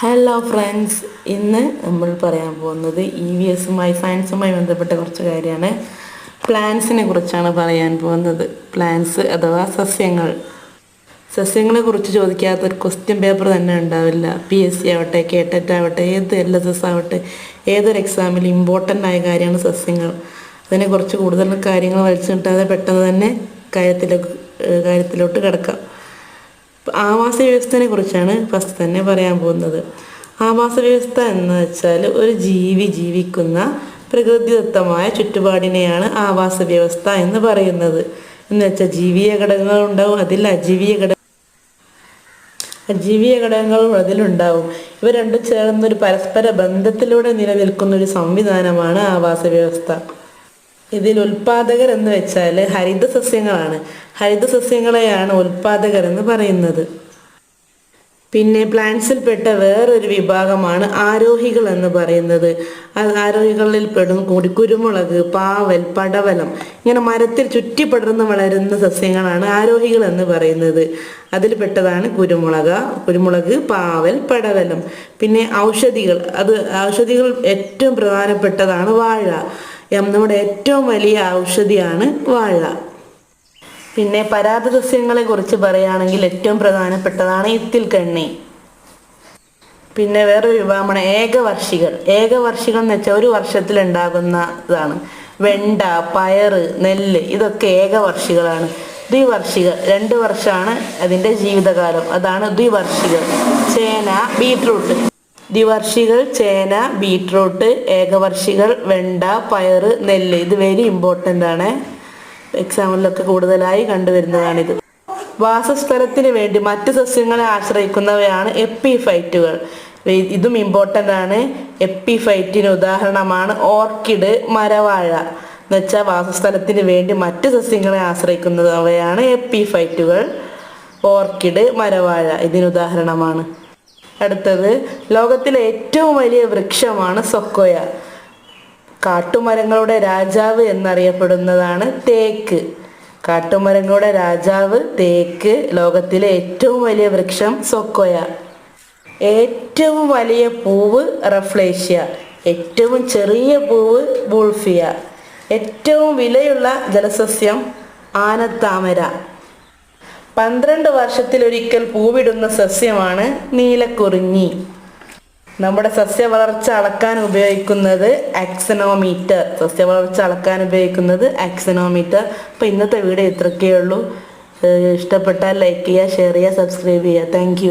Hello friends ഇന്ന് നമ്മൾ പറയാൻ പോകുന്നത് ഇ വി എസുമായി സയൻസുമായി ബന്ധപ്പെട്ട കുറച്ച് കാര്യമാണ്. പ്ലാന്റ്സിനെ കുറിച്ചാണ് പറയാൻ പോകുന്നത്. പ്ലാന്റ്സ് അഥവാ സസ്യങ്ങൾ. സസ്യങ്ങളെ കുറിച്ച് ചോദിക്കാത്ത ഒരു ക്വസ്റ്റ്യൻ പേപ്പർ തന്നെ ഉണ്ടാവില്ല. പി എസ് സി ആവട്ടെ കേട്ടറ്റ് ആവട്ടെ ഏത് എൽ എസ് എസ് ആവട്ടെ ഏതൊരു എക്സാമിൽ ഇമ്പോർട്ടന്റ് ആയ കാര്യമാണ് സസ്യങ്ങൾ. അതിനെ കുറച്ച് കൂടുതൽ കാര്യങ്ങൾ വലിച്ചു കിട്ടാതെ പെട്ടെന്ന് തന്നെ കാര്യത്തിലേക്ക് കാര്യത്തിലോട്ട് കിടക്കാം. ആവാസ വ്യവസ്ഥയെ കുറിച്ചാണ് ഫസ്റ്റ് തന്നെ പറയാൻ പോകുന്നത്. ആവാസ വ്യവസ്ഥ എന്ന് വെച്ചാൽ ഒരു ജീവി ജീവിക്കുന്ന പ്രകൃതിദത്തമായ ചുറ്റുപാടിനെയാണ് ആവാസ വ്യവസ്ഥ എന്ന് പറയുന്നത്. എന്ന് വെച്ചാൽ ജീവിയ ഘടകങ്ങൾ ഉണ്ടാവും അതിൽ അജീവിയ ഘടക അജീവിയ ഘടകങ്ങളും അതിലുണ്ടാവും ഇവ രണ്ടും ചേർന്നൊരു പരസ്പര ബന്ധത്തിലൂടെ നിലനിൽക്കുന്ന ഒരു സംവിധാനമാണ് ആവാസ വ്യവസ്ഥ. ഇതിൽ ഉൽപാദകർ എന്ന് വെച്ചാൽ ഹരിത സസ്യങ്ങളാണ് ഹരിത സസ്യങ്ങളെയാണ് ഉൽപാദകർ എന്ന് പറയുന്നത്. പിന്നെ പ്ലാന്റ്സിൽപ്പെട്ട വേറൊരു വിഭാഗമാണ് ആരോഹികൾ എന്ന് പറയുന്നത്. ആരോഹികളിൽ പെടും കൂടി കുരുമുളക് പാവൽ പടവലം. ഇങ്ങനെ മരത്തിൽ ചുറ്റിപ്പടർന്ന് വളരുന്ന സസ്യങ്ങളാണ് ആരോഹികൾ എന്ന് പറയുന്നത്. അതിൽപ്പെട്ടതാണ് കുരുമുളക കുരുമുളക് പാവൽ പടവലം. പിന്നെ ഔഷധികൾ. അത് ഔഷധികൾ ഏറ്റവും പ്രധാനപ്പെട്ടതാണ് വാഴ. നമ്മുടെ ഏറ്റവും വലിയ ഔഷധിയാണ് വാഴ. പിന്നെ പരാതസസ്യങ്ങളെ കുറിച്ച് പറയുകയാണെങ്കിൽ ഏറ്റവും പ്രധാനപ്പെട്ടതാണ് ഇത്തിൽ കണ്ണി. പിന്നെ വേറൊരു വിഭാഗമാണ് ഏകവർഷികൾ. ഏകവർഷികൾ എന്ന് വെച്ചാൽ ഒരു വർഷത്തിൽ ഉണ്ടാകുന്നതാണ് വെണ്ട പയറ് നെല്ല് ഇതൊക്കെ ഏകവർഷികളാണ്. ദ്വിവർഷികൾ. രണ്ട് വർഷമാണ് അതിന്റെ ജീവിതകാലം. അതാണ് ദ്വിവർഷികൾ. ചേന ബീട്രൂട്ട് ദ്വിവർഷികൾ ചേന ബീട്രൂട്ട് ഏകവർഷികൾ വെണ്ട പയർ നെല്ല്. ഇത് വെരി ഇമ്പോർട്ടന്റ് ആണ്. എക്സാമിലൊക്കെ കൂടുതലായി കണ്ടുവരുന്നതാണിത്. വാസസ്ഥലത്തിന് വേണ്ടി മറ്റ് സസ്യങ്ങളെ ആശ്രയിക്കുന്നവയാണ് എപ്പിഫൈറ്റുകൾ. ഇതും ഇമ്പോർട്ടന്റ് ആണ്. എപ്പിഫൈറ്റിന് ഉദാഹരണമാണ് ഓർക്കിഡ് മരവാഴ. എന്ന് വെച്ചാൽ വാസസ്ഥലത്തിന് വേണ്ടി മറ്റ് സസ്യങ്ങളെ ആശ്രയിക്കുന്നവയാണ് എപ്പിഫൈറ്റുകൾ. ഓർക്കിഡ് മരവാഴ ഇതിന് ഉദാഹരണമാണ്. അടുത്തത്. ലോകത്തിലെ ഏറ്റവും വലിയ വൃക്ഷമാണ് സൊക്കോയ. കാട്ടുമരങ്ങളുടെ രാജാവ് എന്നറിയപ്പെടുന്നതാണ് തേക്ക്. കാട്ടുമരങ്ങളുടെ രാജാവ് തേക്ക് ലോകത്തിലെ ഏറ്റവും വലിയ വൃക്ഷം സൊക്കോയ. ഏറ്റവും വലിയ പൂവ് റഫ്ലേഷ്യ. ഏറ്റവും ചെറിയ പൂവ് ബുൾഫിയ. ഏറ്റവും വിലയുള്ള ജലസസ്യം ആനത്താമര. പന്ത്രണ്ട് വർഷത്തിലൊരിക്കൽ പൂവിടുന്ന സസ്യമാണ് നീലക്കുറിഞ്ഞി. നമ്മുടെ സസ്യ വളർച്ച അളക്കാൻ ഉപയോഗിക്കുന്നത് ആക്സനോമീറ്റർ. സസ്യ വളർച്ച അളക്കാൻ ഉപയോഗിക്കുന്നത് ആക്സനോമീറ്റർ. അപ്പോൾ ഇന്നത്തെ വീഡിയോ ഇത്രയൊക്കെയുള്ളൂ ഇഷ്ടപ്പെട്ടാൽ ലൈക്ക് ചെയ്യുക ഷെയർ ചെയ്യുക സബ്സ്ക്രൈബ് ചെയ്യുക. താങ്ക്